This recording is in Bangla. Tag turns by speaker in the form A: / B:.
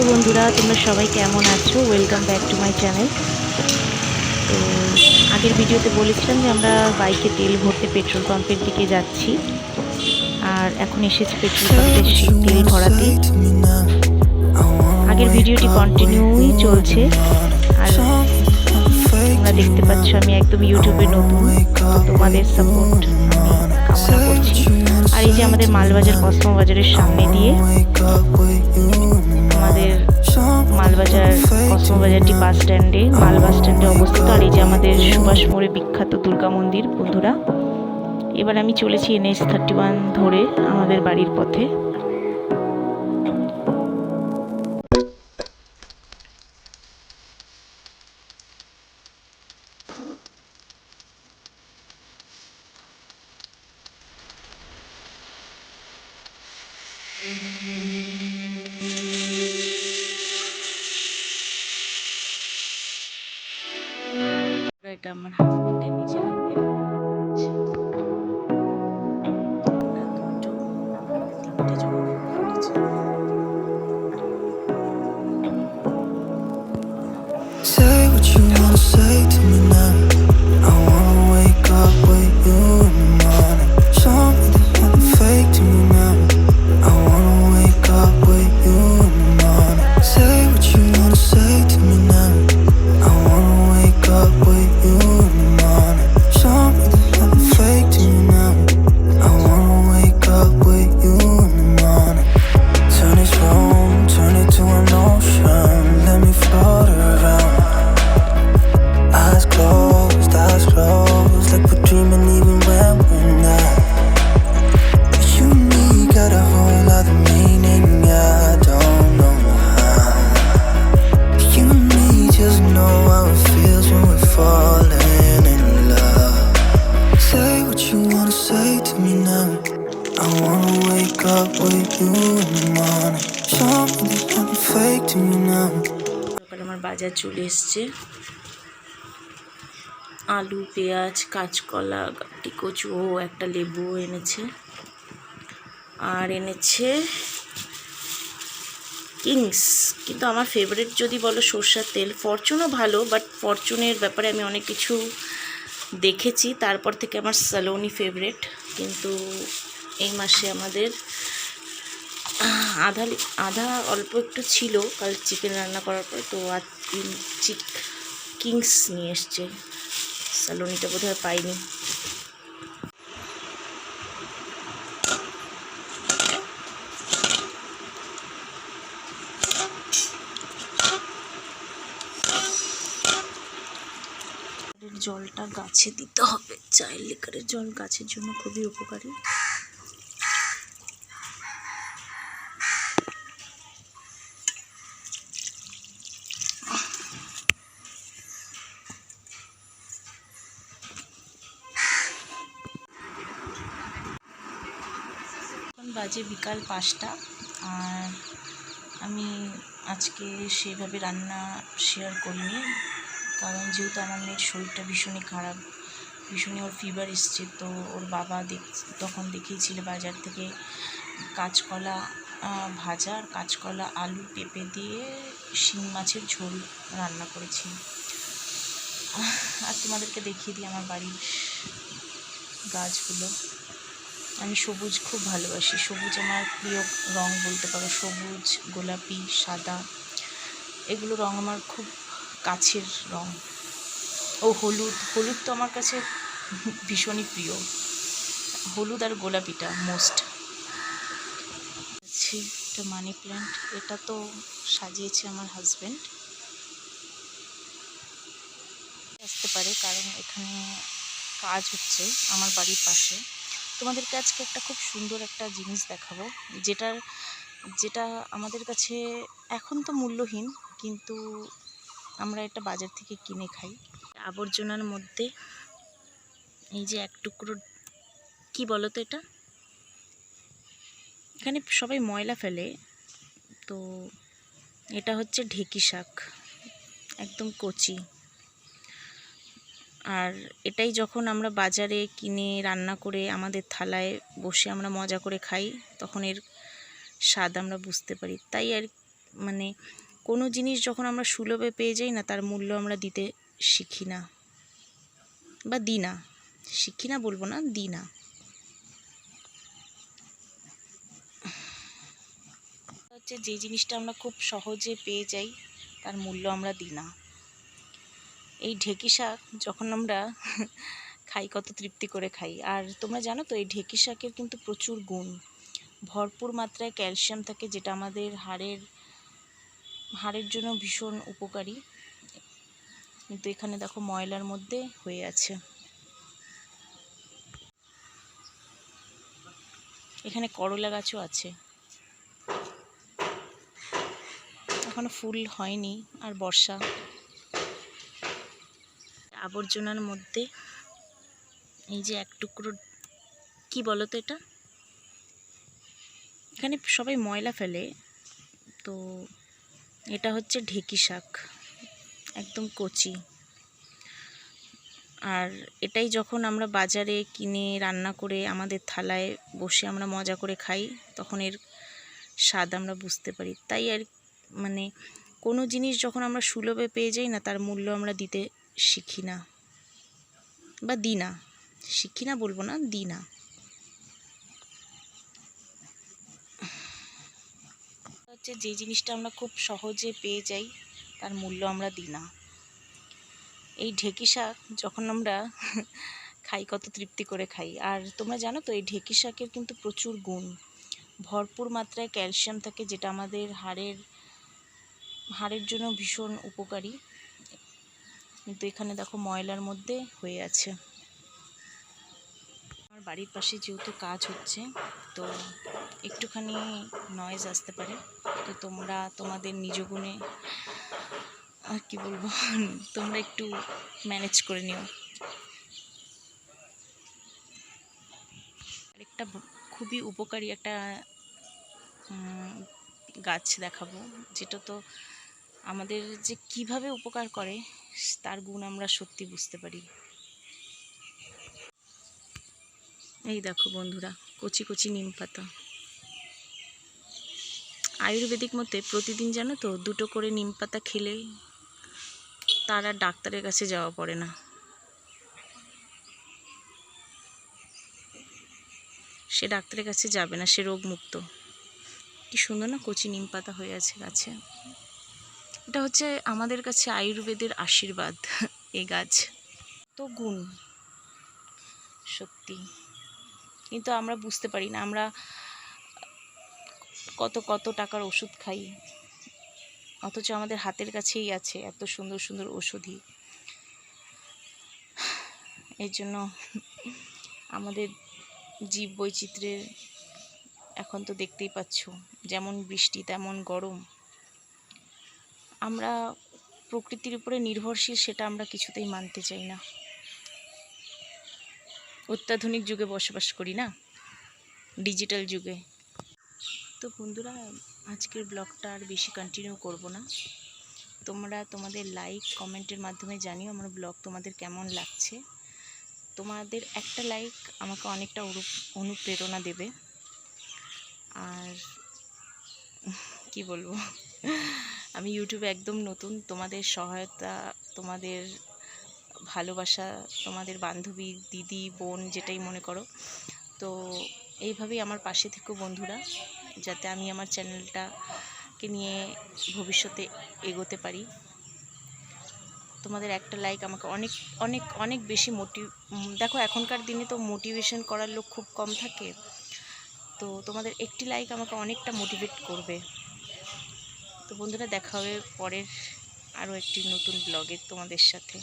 A: তো বন্ধুরা তোমরা সবাই কেমন আছো? Welcome back to my channel তো আগের ভিডিওতে বলেছিলাম যে আমরা বাইকে তেল ভরতে পেট্রোল পাম্পের দিকে যাচ্ছি। আর এখন এসেছি পেট্রোল পাম্পের তেল ভরাতে। আগের ভিডিওটি কন্টিনিউই চলছে। আর তোমরা দেখতে পাচ্ছ আমি একদম ইউটিউবে নতুন। তোমাদের সাপোর্ট কামনা করছি। আর এই যে আমাদের মালবাজার কসমো বাজারের সামনে দিয়ে আমাদের মালবাজার কসমবাজারটি বাস স্ট্যান্ডে মাল বাস স্ট্যান্ডে অবস্থিত আর এই যে আমাদের সুভাষ মোড়ে বিখ্যাত দুর্গা মন্দির, বন্ধুরা। এবার আমি চলেছি এনএস থার্টি ওয়ান ধরে আমাদের বাড়ির পথে। আমার বাজার চলে এসছে। আলু, পেঁয়াজ, কাঁচকলা গাটি কচু ও একটা লেবু এনেছে। আর এনেছে কিংস। কিন্তু আমার ফেভারিট যদি বলো সর্ষার তেল। ফরচুনও ভালো বাট ফরচুনের ব্যাপারে আমি অনেক কিছু দেখেছি। তারপর থেকে আমার স্যালোনি ফেভারিট কিন্তু এই মাসে আমাদের আধা আধা অল্প একটু ছিল, কাল চিকেন রান্না করার পর তো আর চিক কিংস নিয়ে এসছে। স্যালোনিটা বোধহয় পাইনি। জলটা গাছে দিতে হবে। চায়ের লিকারের জল গাছের জন্য খুবই উপকারী। বাজে বিকাল পাঁচটা। আর আমি আজকে সেভাবে রান্না শেয়ার করিনি, কারণ যেহেতু আমার মেয়ের শরীরটা ভীষণই খারাপ, ভীষণই ওর ফিভার এসছে, তো ওর বাবা দেখ, তখন দেখিয়েছিল বাজার থেকে কাঁচকলা ভাজা আর কাঁচকলা, আলু পেঁপে দিয়ে শিং মাছের ঝোল রান্না করেছি। আর তোমাদেরকে দেখিয়ে দিই আমার বাড়ির গাছগুলো। আমি সবুজ খুব ভালোবাসি। সবুজ আমার প্রিয় রং বলতে পারো। সবুজ, গোলাপি, সাদা, এগুলো রং আমার খুব কাছের রং। ও হলুদ হলুদ তো আমার কাছে ভীষণই প্রিয়। হলুদ আর গোলাপিটা মোস্ট এটা মানি প্ল্যান্ট এটা তো সাজিয়েছে আমার হাজব্যান্ড আসতে পারে, কারণ এখানে কাজ হচ্ছে আমার বাড়ির পাশে। তোমাদেরকে আজকে একটা খুব সুন্দর একটা জিনিস দেখাবো, যেটার, যেটা আমাদের কাছে এখন তো মূল্যহীন, কিন্তু আমরা এটা বাজার থেকে কিনে খাই। আবর্জনার মধ্যে এই যে এক টুকরো, কি বলো তো এটা? এখানে সবাই ময়লা ফেলে, তো এটা হচ্ছে ঢেকি শাক, একদম কচি। আর এটাই যখন আমরা বাজারে কিনে রান্না করে আমাদের থালায় বসে আমরা মজা করে খাই, তখন এর স্বাদ আমরা বুঝতে পারি। তাই আর মানে কোনো জিনিস যখন আমরা সুলভে পেয়ে যাই না, তার মূল্য আমরা দিতে শিখি না। বা দিই না। শিখি না বলব না দিই না। হচ্ছে যে জিনিসটা আমরা খুব সহজে পেয়ে যাই, তার মূল্য আমরা দিই না। এই ঢেকি শাক যখন আমরা খাই, কত তৃপ্তি করে খাই। আর তোমরা জানো তো, এই ঢেকি শাকের কিন্তু প্রচুর গুণ। ভরপুর মাত্রায় ক্যালসিয়াম থাকে, যেটা আমাদের হাড়ের হাড়ের জন্য ভীষণ উপকারী। কিন্তু এখানে দেখো, ময়লার মধ্যে হয়ে আছে। এখানে করলা গাছও আছে। এখনও ফুল হয়নি, আর বর্ষা। আবর্জনার মধ্যে এই যে এক টুকরো, কি বলো তো এটা? এখানে সবাই ময়লা ফেলে, তো এটা হচ্ছে ঢেকি শাক, একদম কচি। আর এটাই যখন আমরা বাজারে কিনে, রান্না করে আমাদের থালায় বসে আমরা মজা করে খাই, তখন এর স্বাদ আমরা বুঝতে পারি। তাই আর মানে কোনো জিনিস যখন আমরা সুলভে পেয়ে যাই না, তার মূল্য আমরা দিতে শিখি না। বা দিই না। শিখি না বলব না দিই না। হচ্ছে যে জিনিসটা আমরা খুব সহজে পেয়ে যাই, তার মূল্য আমরা দিই না। এই ঢেকি শাক যখন আমরা খাই, কত তৃপ্তি করে খাই। আর তোমরা জানো তো, এই ঢেকি শাকের কিন্তু প্রচুর গুণ। ভরপুর মাত্রায় ক্যালসিয়াম থাকে, যেটা আমাদের হাড়ের হাড়ের জন্য ভীষণ উপকারী। কিন্তু এখানে দেখো ময়লার মধ্যে হয়ে আছে। আমার বাড়ির পাশে যেহেতু কাজ হচ্ছে, তো একটুখানি নয়েজ আসতে পারে। তো তোমরা, তোমাদের নিজ গুণে কি বলব? তোমরা একটু ম্যানেজ করে নিও। ব- খুবই উপকারী একটা গাছ দেখাবো, যেটা তো আমাদের যে কীভাবে উপকার করে, তার গুণ আমরা সত্যি বুঝতে পারি। এই দেখো বন্ধুরা, কচি কচি নিম পাতা। আয়ুর্বেদিক মতে প্রতিদিন জানো তো, দুটো করে নিম পাতা খেলে তার আর ডাক্তারের কাছে যাওয়া পড়ে না। সে ডাক্তারের কাছে যাবে না, সে রোগমুক্ত। কি সুন্দর না কচি নিম পাতা হয়ে আছে গাছে। এটা হচ্ছে আমাদের কাছে আয়ুর্বেদের আশীর্বাদ, এই গাছ। তো গুণ, সত্যি। কিন্তু আমরা বুঝতে পারি না, আমরা কত কত টাকার ওষুধ খাই। অথচ আমাদের হাতের কাছেই আছে এত সুন্দর সুন্দর ওষুধই। এর জন্য আমাদের জীব বৈচিত্র্যের এখন তো দেখতেই পাচ্ছ, যেমন বৃষ্টি, তেমন গরম। আমরা প্রকৃতির উপরে নির্ভরশীল সেটা আমরা কিছুতেই মানতে চাই না। অত্যাধুনিক যুগে বসবাস করি না? ডিজিটাল যুগে। তো বন্ধুরা, আজকের ব্লগটা আর বেশি কন্টিনিউ করব না। তোমরা তোমাদের লাইক কমেন্টের মাধ্যমে জানিও আমার ব্লগ তোমাদের কেমন লাগছে। তোমাদের একটা লাইক আমাকে অনেকটা অনু- অনুপ্রেরণা দেবে। আর কি বলব? আমি ইউটিউবে একদম নতুন তোমাদের সহায়তা, তোমাদের ভালোবাসা, তোমাদের বান্ধবী, দিদি, বোন যেটাই মনে করো। তো এইভাবেই আমার পাশে থেকো বন্ধুরা, যাতে আমি আমার চ্যানেলটাকে নিয়ে ভবিষ্যতে এগোতে পারি। তোমাদের একটা লাইক আমাকে অনেক অনেক অনেক বেশি মোটিভ দেখো এখনকার দিনে তো মোটিভেশন করার লোক খুব কম থাকে। তো তোমাদের একটি লাইক আমাকে অনেকটা মোটিভেট করবে। তো বন্ধুরা দেখা হবে পরের আরও একটি নতুন ব্লগে তোমাদের সাথে।